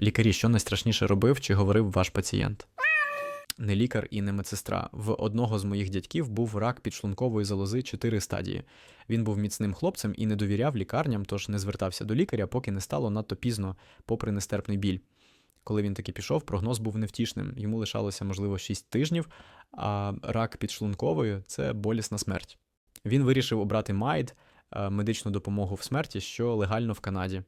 Лікарі, що найстрашніше робив чи говорив ваш пацієнт? Не лікар і не медсестра. В одного з моїх дядьків був рак підшлункової залози 4 стадії. Він був міцним хлопцем і не довіряв лікарням, тож не звертався до лікаря, поки не стало надто пізно, попри нестерпний біль. Коли він таки пішов, прогноз був невтішним. Йому лишалося, можливо, 6 тижнів, а рак підшлункової це болісна смерть. Він вирішив обрати МАЙД, е, медичну допомогу в смерті, що легально в Канаді.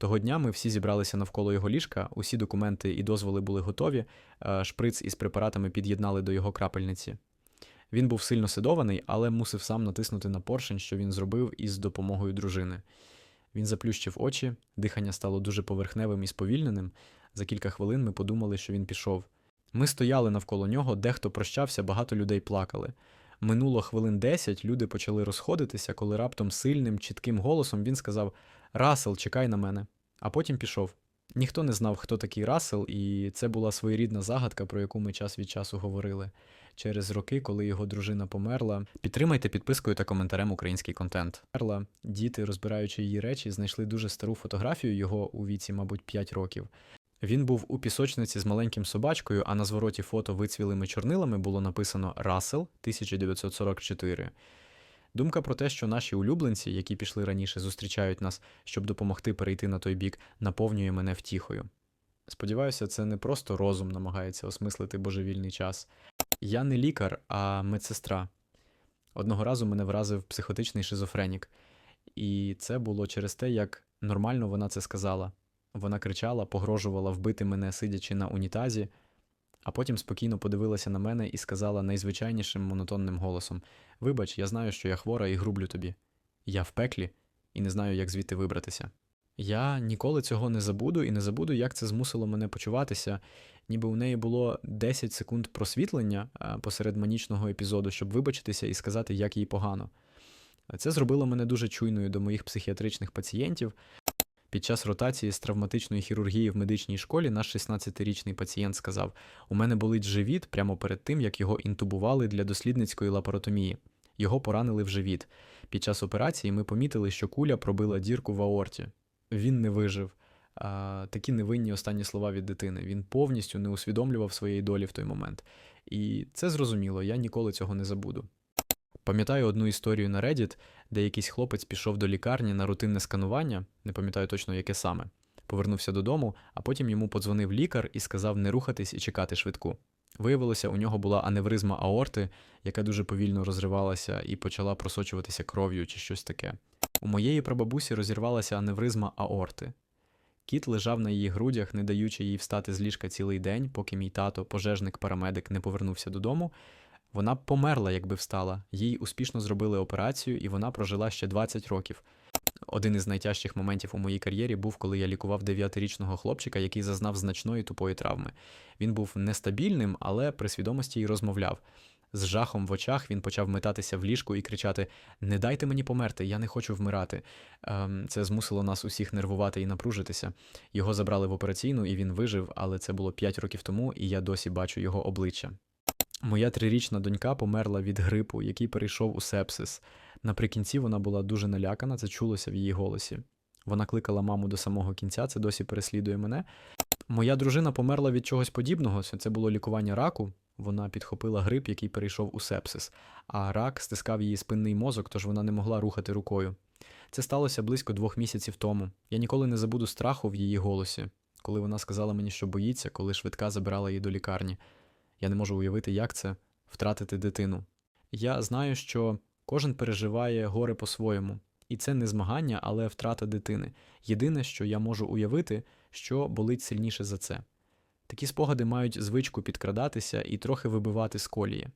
Того дня ми всі зібралися навколо його ліжка, усі документи і дозволи були готові, е, шприц із препаратами під'єднали до його крапельниці. Він був сильно седований, але мусив сам натиснути на поршень, що він зробив із допомогою дружини. Він заплющив очі, дихання стало дуже поверхневим і сповільненим. За кілька хвилин ми подумали, що він пішов. Ми стояли навколо нього, дехто прощався, багато людей плакали. Минуло хвилин десять, люди почали розходитися, коли раптом сильним, чітким голосом він сказав: Расел, чекай на мене. А потім пішов. Ніхто не знав, хто такий Расел, і це була своєрідна загадка, про яку ми час від часу говорили. Через роки, коли його дружина померла, підтримайте підпискою та коментарем український контент. Померла, діти, розбираючи її речі, знайшли дуже стару фотографію його у віці, мабуть, 5 років. Він був у пісочниці з маленьким собачкою, а на звороті фото вицвілими чорнилами було написано Рассел 1944. Думка про те, що наші улюбленці, які пішли раніше, зустрічають нас, щоб допомогти перейти на той бік, наповнює мене втіхою. Сподіваюся, це не просто розум намагається осмислити божевільний час. Я не лікар, а медсестра. Одного разу мене вразив психотичний шизофренік, і це було через те, як нормально вона це сказала. Вона кричала, погрожувала вбити мене, сидячи на унітазі, а потім спокійно подивилася на мене і сказала найзвичайнішим монотонним голосом: Вибач, я знаю, що я хвора і грублю тобі. Я в пеклі і не знаю, як звідти вибратися. Я ніколи цього не забуду і не забуду, як це змусило мене почуватися, ніби у неї було 10 секунд просвітлення посеред манічного епізоду, щоб вибачитися і сказати, як їй погано. Це зробило мене дуже чуйною до моїх психіатричних пацієнтів. Під час ротації з травматичної хірургії в медичній школі наш 16-річний пацієнт сказав: У мене болить живіт прямо перед тим, як його інтубували для дослідницької лапаротомії. Його поранили в живіт. Під час операції ми помітили, що куля пробила дірку в аорті. Він не вижив. А, такі невинні останні слова від дитини. Він повністю не усвідомлював своєї долі в той момент. І це зрозуміло, я ніколи цього не забуду. Пам'ятаю одну історію на Reddit, де якийсь хлопець пішов до лікарні на рутинне сканування, не пам'ятаю точно яке саме. Повернувся додому, а потім йому подзвонив лікар і сказав не рухатись і чекати швидку. Виявилося, у нього була аневризма аорти, яка дуже повільно розривалася і почала просочуватися кров'ю чи щось таке. У моєї прабабусі розірвалася аневризма аорти. Кіт лежав на її грудях, не даючи їй встати з ліжка цілий день, поки мій тато, пожежник-парамедик, не повернувся додому. Вона б померла, якби встала. Їй успішно зробили операцію, і вона прожила ще 20 років. Один із найтяжчих моментів у моїй кар'єрі був, коли я лікував 9-річного хлопчика, який зазнав значної тупої травми. Він був нестабільним, але при свідомості й розмовляв. З жахом в очах він почав метатися в ліжку і кричати: Не дайте мені померти, я не хочу вмирати. Ем, Це змусило нас усіх нервувати і напружитися. Його забрали в операційну, і він вижив, але це було 5 років тому, і я досі бачу його обличчя. Моя трирічна донька померла від грипу, який перейшов у сепсис. Наприкінці вона була дуже налякана, це чулося в її голосі. Вона кликала маму до самого кінця, це досі переслідує мене. Моя дружина померла від чогось подібного. Це було лікування раку. Вона підхопила грип, який перейшов у сепсис, а рак стискав її спинний мозок, тож вона не могла рухати рукою. Це сталося близько двох місяців тому. Я ніколи не забуду страху в її голосі, коли вона сказала мені, що боїться, коли швидка забирала її до лікарні. Я не можу уявити, як це втратити дитину. Я знаю, що кожен переживає горе по-своєму, і це не змагання, але втрата дитини. Єдине, що я можу уявити, що болить сильніше за це. Такі спогади мають звичку підкрадатися і трохи вибивати з колії.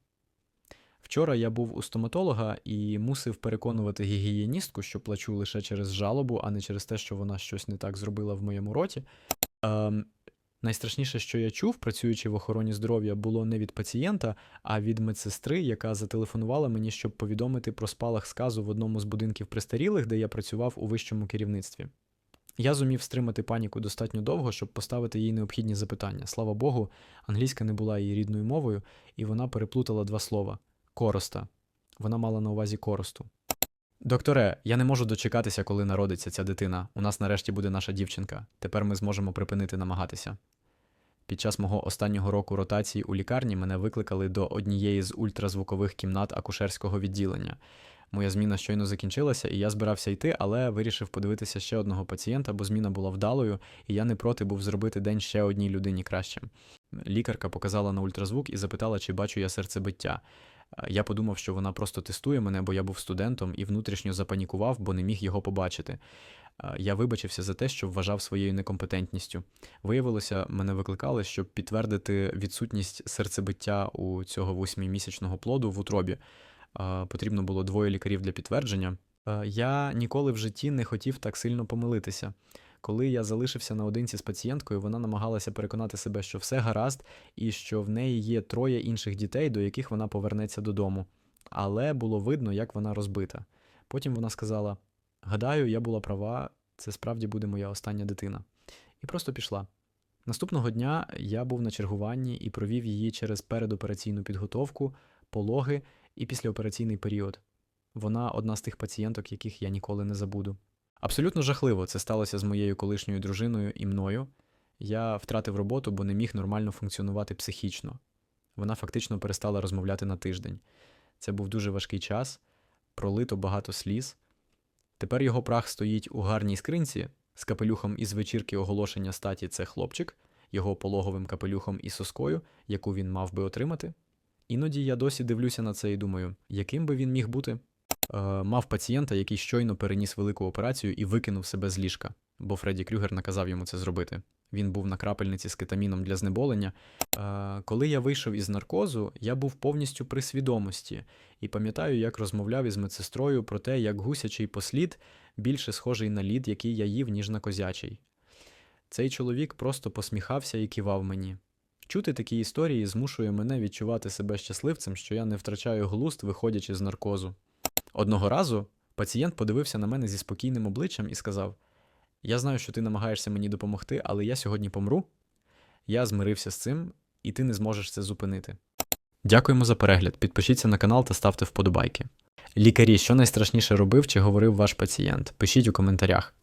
Вчора я був у стоматолога і мусив переконувати гігієністку, що плачу лише через жалобу, а не через те, що вона щось не так зробила в моєму роті. Ем, Найстрашніше, що я чув, працюючи в охороні здоров'я, було не від пацієнта, а від медсестри, яка зателефонувала мені, щоб повідомити про спалах сказу в одному з будинків престарілих, де я працював у вищому керівництві. Я зумів стримати паніку достатньо довго, щоб поставити їй необхідні запитання. Слава Богу, англійська не була її рідною мовою, і вона переплутала два слова короста. Вона мала на увазі коросту. Докторе, я не можу дочекатися, коли народиться ця дитина. У нас нарешті буде наша дівчинка. Тепер ми зможемо припинити намагатися. Під час мого останнього року ротації у лікарні мене викликали до однієї з ультразвукових кімнат акушерського відділення. Моя зміна щойно закінчилася, і я збирався йти, але вирішив подивитися ще одного пацієнта, бо зміна була вдалою, і я не проти був зробити день ще одній людині кращим. Лікарка показала на ультразвук і запитала, чи бачу я серцебиття. Е, Я подумав, що вона просто тестує мене, бо я був студентом і внутрішньо запанікував, бо не міг його побачити. Е, Я вибачився за те, що вважав своєю некомпетентністю. Виявилося, мене викликали, щоб підтвердити відсутність серцебиття у цього восьмимісячного плоду в утробі. Е, Потрібно було двоє лікарів для підтвердження. Я ніколи в житті не хотів так сильно помилитися. Коли я залишився наодинці з пацієнткою, вона намагалася переконати себе, що все гаразд, і що в неї є троє інших дітей, до яких вона повернеться додому. Але було видно, як вона розбита. Потім вона сказала: Гадаю, я була права, це справді буде моя остання дитина. І просто пішла. Наступного дня я був на чергуванні і провів її через передопераційну підготовку, пологи і післяопераційний період. Вона одна з тих пацієнток, яких я ніколи не забуду. Абсолютно жахливо це сталося з моєю колишньою дружиною і мною. Я втратив роботу, бо не міг нормально функціонувати психічно. Вона фактично перестала розмовляти на тиждень. Це був дуже важкий час, пролито багато сліз. Тепер його прах стоїть у гарній скринці з капелюхом із вечірки оголошення статі це хлопчик, його пологовим капелюхом і соскою, яку він мав би отримати. Іноді я досі дивлюся на це і думаю, яким би він міг бути. Е, мав пацієнта, який щойно переніс велику операцію і викинув себе з ліжка, бо Фредді Крюгер наказав йому це зробити. Він був на крапельниці з кетаміном для знеболення. Е, коли я вийшов із наркозу, я був повністю при свідомості і пам'ятаю, як розмовляв із медсестрою про те, як гусячий послід більше схожий на лід, який я їв, ніж на козячий. Цей чоловік просто посміхався і кивав мені. Чути такі історії змушує мене відчувати себе щасливцем, що я не втрачаю глузд, виходячи з наркозу. Одного разу пацієнт подивився на мене зі спокійним обличчям і сказав: Я знаю, що ти намагаєшся мені допомогти, але я сьогодні помру. Я змирився з цим, і ти не зможеш це зупинити. Дякуємо за перегляд. Підпишіться на канал та ставте вподобайки. Лікарі, що найстрашніше робив чи говорив ваш пацієнт? Пишіть у коментарях.